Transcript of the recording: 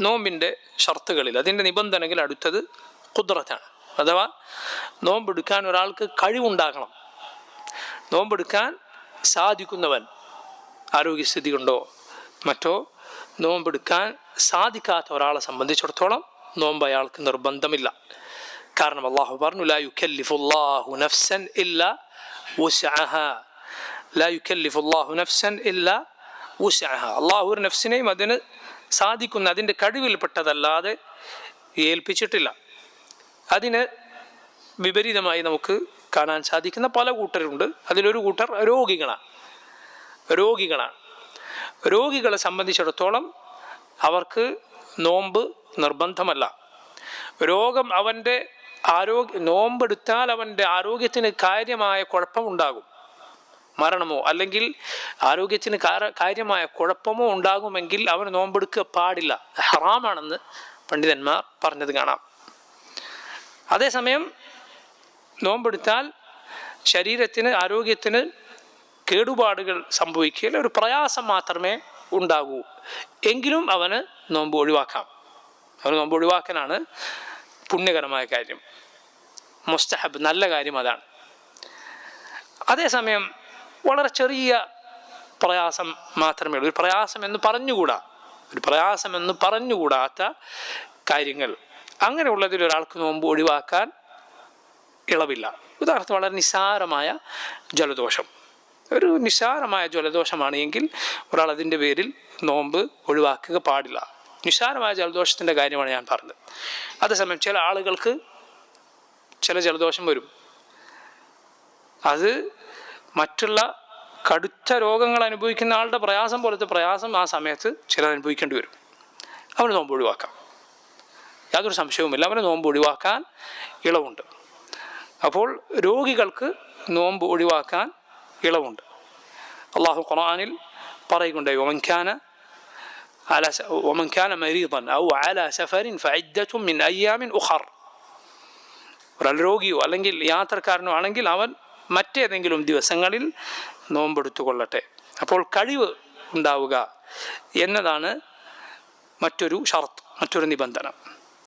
നോമ്പിന്റെ ഷർത്തുകളിൽ അതിന്റെ നിബന്ധനകൾ അടുത്തത് കുദ്രത്താണ് അഥവാ നോമ്പെടുക്കാൻ ഒരാൾക്ക് കഴിവുണ്ടാകണം. നോമ്പെടുക്കാൻ സാധിക്കുന്നവൻ ആരോഗ്യസ്ഥിതി കൊണ്ടോ മറ്റോ നോമ്പെടുക്കാൻ സാധിക്കാത്ത ഒരാളെ സംബന്ധിച്ചിടത്തോളം നോമ്പ് അയാൾക്ക് നിർബന്ധമില്ല. കാരണം അള്ളാഹു പറഞ്ഞു ലാ യുക്കല്ലിഫുല്ലാഹു നഫ്സൻ ഇല്ല ലാ യുക്കല്ലിഫുല്ലാഹു നഫ്സൻ ഇല്ല ഉസ്അഹ അള്ളാഹു നഫ്സിനെയും അതിന് സാധിക്കുന്ന. അതിന്റെ കഴിവിൽപ്പെട്ടതല്ലാതെ ഏൽപ്പിച്ചിട്ടില്ല. അതിന് വിപരീതമായി നമുക്ക് കാണാൻ സാധിക്കുന്ന പല കൂട്ടരുണ്ട്. അതിലൊരു കൂട്ടർ രോഗികളാണ് രോഗികളാണ് രോഗികളെ സംബന്ധിച്ചിടത്തോളം അവർക്ക് നോമ്പ് നിർബന്ധമല്ല. രോഗം അവന്റെ ആരോഗ്യ നോമ്പെടുത്താൽ അവന്റെ ആരോഗ്യത്തിന് കാര്യമായ കുഴപ്പമുണ്ടാകും. മരണമോ അല്ലെങ്കിൽ ആരോഗ്യത്തിന് കാര്യമായ കുഴപ്പമോ ഉണ്ടാകുമെങ്കിൽ അവന് നോമ്പെടുക്കുക പാടില്ല. ഹറാമാണെന്ന് പണ്ഡിതന്മാർ പറഞ്ഞത് കാണാം. അതേസമയം നോമ്പെടുത്താൽ ശരീരത്തിന് ആരോഗ്യത്തിന് കേടുപാടുകൾ സംഭവിക്കുകയില്ല ഒരു പ്രയാസം മാത്രമേ ഉണ്ടാകൂ. എങ്കിലും അവന് നോമ്പ് ഒഴിവാക്കാം. അവന് നോമ്പ് ഒഴിവാക്കാനാണ് പുണ്യകരമായ കാര്യം. മുസ്തഹബ് നല്ല കാര്യം അതാണ്. അതേസമയം വളരെ ചെറിയ പ്രയാസം മാത്രമേ ഉള്ളൂ. ഒരു പ്രയാസം എന്ന് പറഞ്ഞുകൂടാ? ഒരു പ്രയാസം എന്ന് പറഞ്ഞുകൂടാത്ത കാര്യങ്ങൾ. അങ്ങനെയുള്ളതിൽ ഒരാൾക്ക് നോമ്പ് ഒഴിവാക്കാൻ ഇളവില്ല. ഉദാഹരണത്തിന് വളരെ നിസ്സാരമായ ജലദോഷം. ഒരു നിസ്സാരമായ ജലദോഷമാണ് എങ്കിൽ ഒരാൾ അതിന്റെ പേരിൽ നോമ്പ് ഒഴിവാക്കുക പാടില്ല. നിസ്സാരമായ ജലദോഷത്തിന്റെ കാര്യമാണ് ഞാൻ പറഞ്ഞത്. അതേസമയം ചില ആളുകൾക്ക് ചില ജലദോഷം വരും. അത് മറ്റുള്ള കടുത്ത രോഗങ്ങൾ അനുഭവിക്കുന്ന ആളുടെ പ്രയാസം പോലത്തെ പ്രയാസം ആ സമയത്ത് ചിലർ അനുഭവിക്കേണ്ടി വരും അവന് നോമ്പ് ഒഴിവാക്കാം യാതൊരു സംശയവുമില്ല അവന് നോമ്പ് ഒഴിവാക്കാൻ ഇളവുണ്ട് അപ്പോൾ രോഗികൾക്ക് നോമ്പ് ഒഴിവാക്കാൻ ഇളവുണ്ട് അള്ളാഹു ഖുർആനിൽ പറയുന്നുണ്ട് ഒമൻഖാന على س... ومن كان مريضا أو على سفر فعدة من أيام أخر ഒരാൾ രോഗിയോ അല്ലെങ്കിൽ യാത്രക്കാരനോ ആണെങ്കിൽ അവൻ മറ്റേതെങ്കിലും ദിവസങ്ങളിൽ നോമ്പെടുത്തുകൊള്ളട്ടെ. അപ്പോൾ കഴിവ് ഉണ്ടാവുക എന്നതാണ് മറ്റൊരു ഷർത്ത് മറ്റൊരു നിബന്ധന.